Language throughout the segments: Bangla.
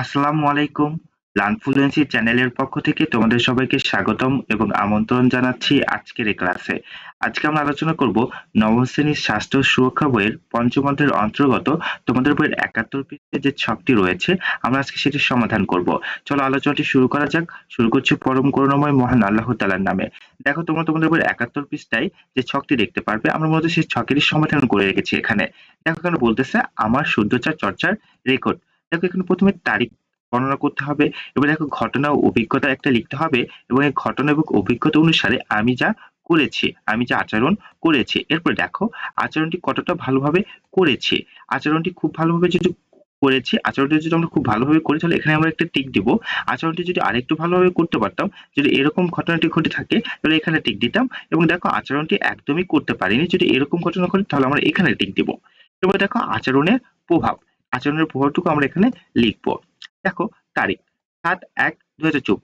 আসসালামু আলাইকুম। লার্নফ্লুয়েন্সি চ্যানেলের পক্ষ থেকে তোমাদের সবাইকে স্বাগতম এবং আমন্ত্রণ জানাচ্ছি আজকের এই ক্লাসে। আজকে আমরা আলোচনা করব নবম শ্রেণির স্বাস্থ্য সুরক্ষা বইয়ের পঞ্চম অধ্যায়ের অন্তর্গত তোমাদের বইয়ের একাত্তর পৃষ্ঠে যে ছকটি রয়েছে, আমরা আজকে সেটির সমাধান করব। চলো আলোচনাটি শুরু করা যাক। শুরু করছি পরম করুণাময় মহান আল্লাহ তালার নামে। দেখো তোমরা তোমাদের বইয়ের একাত্তর পৃষ্ঠায় যে ছকটি দেখতে পারবে, আমরা মূলত সেই ছকেরই সমাধান করে রেখেছি এখানে। দেখো কেন বলতেছে, আমার শুদ্ধচার চর্চার রেকর্ড দেখো এখানে প্রথমে তারিখ বর্ণনা করতে হবে এবার দেখো ঘটনা ও অভিজ্ঞতা একটা লিখতে হবে এবং এই ঘটনা এবং অভিজ্ঞতা অনুসারে আমি যা করেছি, আমি যে আচরণ করেছি। এরপর দেখো আচরণটি কতটা ভালোভাবে করেছি। আচরণটি খুব ভালোভাবে যদি করেছি, আচরণটি যদি আমরা খুব ভালোভাবে করি, তাহলে এখানে আমরা একটা টিক দিব। আচরণটি যদি আরেকটু ভালোভাবে করতে পারতাম, যদি এরকম ঘটনাটি ঘটে থাকে, তাহলে এখানে টিক দিতাম এবং দেখো আচরণটি একদমই করতে পারিনি। যদি এরকম ঘটনা ঘটে, তাহলে আমরা এখানে টিক দিব। এবার দেখো আচরণের প্রভাব। আচরণের প্রভাবটুকু আমরা এখানে লিখব। দেখো, তারিখ, সাত এক দু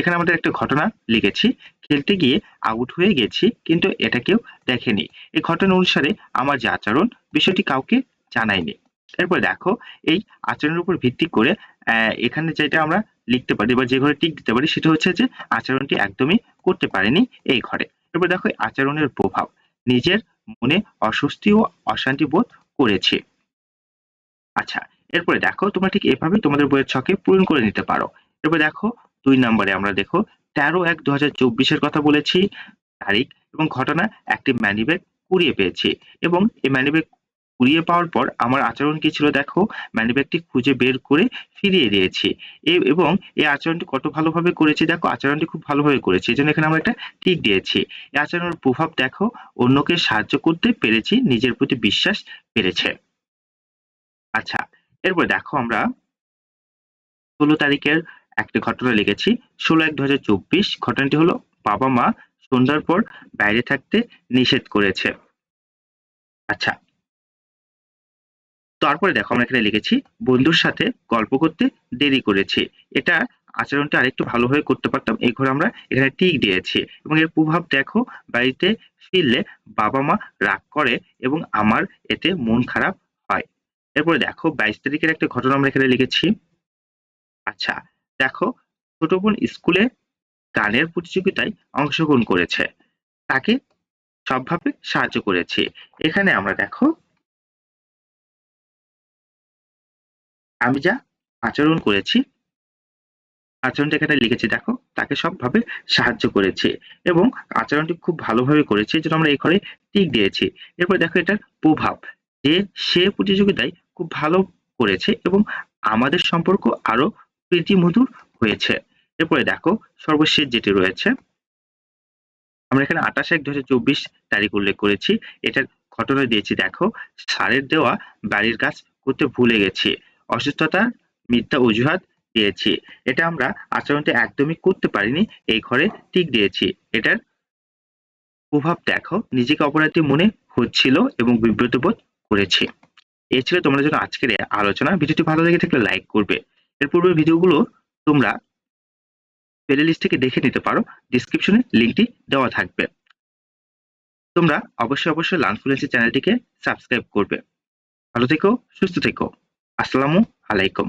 এখানে আমাদের একটা ঘটনা লিখেছি। খেলতে গিয়ে আউট হয়ে গেছি, কিন্তু এটা কেউ দেখেনি। এই ঘটনা অনুসারে আমার যে আচরণ, বিষয়টি কাউকে জানায়নি। এরপর দেখো, এই আচরণের উপর ভিত্তি করে এখানে যেটা আমরা লিখতে পারি বা যে ঘরে টিক দিতে পারি, সেটা হচ্ছে যে আচরণটি একদমই করতে পারেনি এই ঘরে। এরপর দেখো, আচরণের প্রভাব। নিজের মনে অস্বস্তি ও অশান্তি বোধ করেছে। আচ্ছা এরপরে দেখো তোমরা ঠিক এভাবে তোমাদের বইয়ের ছকে পূরণ করে নিতে পারো। এরপর দেখো, দুই নম্বরে আমরা দেখো, তেরো এক দু হাজার চব্বিশের কথা বলেছি, তারিখ এবং ঘটনা একটি ম্যানিব্যাগ কুড়িয়ে পেয়েছি। এবং এই ম্যানিব্যাগ কুড়িয়ে পাওয়ার পর আমার আচরণ কি ছিল দেখো, ম্যানিব্যাগটি খুঁজে বের করে ফিরিয়ে দিয়েছি। এবং এই আচরণটি কত ভালোভাবে করেছি দেখো, আচরণটি খুব ভালোভাবে করেছি, এই জন্য এখানে আমরা একটা টিক দিয়েছি। এই আচরণের প্রভাব দেখো, অন্যকে সাহায্য করতে পেরেছি, নিজের প্রতি বিশ্বাস পেরেছে আচ্ছা এরপর দেখো আমরা ষোলো তারিখের একটা ঘটনা লিখেছি। ষোলো এক দু ঘটনাটি হলো বাবা মা সন্ধ্যার পর বাইরে থাকতে নিষেধ করেছে। আচ্ছা তারপরে দেখো আমরা এখানে লিখেছি, বন্ধুর সাথে গল্প করতে দেরি করেছি। এটা আচরণটা আরেকটু ভালোভাবে করতে পারতাম এই ঘরে আমরা এখানে টিক দিয়েছি এবং এর প্রভাব দেখো, বাড়িতে ফিরলে বাবা মা রাগ করে এবং আমার এতে মন খারাপ এরপরে দেখো বাইশ তারিখের একটা ঘটনা আমরা এখানে লিখেছি। আচ্ছা দেখো, ছোট বোন স্কুলে গানের প্রতিযোগিতায় অংশগ্রহণ করেছে। তাকে সবভাবে সাহায্য করেছে। এখানে আমরা দেখো, আমি যা আচরণ করেছি, আচরণটা এখানে লিখেছি, দেখো, তাকে সবভাবে সাহায্য করেছে এবং আচরণটি খুব ভালোভাবে করেছে যেটা আমরা এই ঘরে টিক দিয়েছি। এরপরে দেখো এটার প্রভাব। যে সে প্রতিযোগিতায় খুব ভালো করেছে এবং আমাদের সম্পর্ক আরও প্রীতিমধুর হয়েছে। এরপরে দেখো, সর্বশেষ যেটি রয়েছে, আমরা এখানে আঠাশ এক দু তারিখ উল্লেখ করেছি। এটার ঘটনা দিয়েছি, দেখো, সারের দেওয়া বাড়ির কাজ করতে ভুলে গেছি, অসুস্থতা, মিথ্যা অজুহাত দিয়েছি। এটা আমরা আচরণটা একদমই করতে পারিনি, এই ঘরে টিক দিয়েছি। এটার প্রভাব দেখো, নিজেকে অপরাধী মনে হচ্ছিল এবং বিব্রত বোধ করেছি। এই ছিল তোমাদের জন্য আজকের আলোচনা ভিডিওটি ভালো লেগে থাকলে লাইক করবে। এর পূর্বের ভিডিওগুলো তোমরা প্লে লিস্ট থেকে দেখে নিতে পারো। ডিসক্রিপশনে লিঙ্কটি দেওয়া থাকবে। তোমরা অবশ্যই অবশ্যই লানফ্লুয়েন্সি চ্যানেলটিকে সাবস্ক্রাইব করবে। ভালো থেকো, সুস্থ থেকো। আসসালামু আলাইকুম।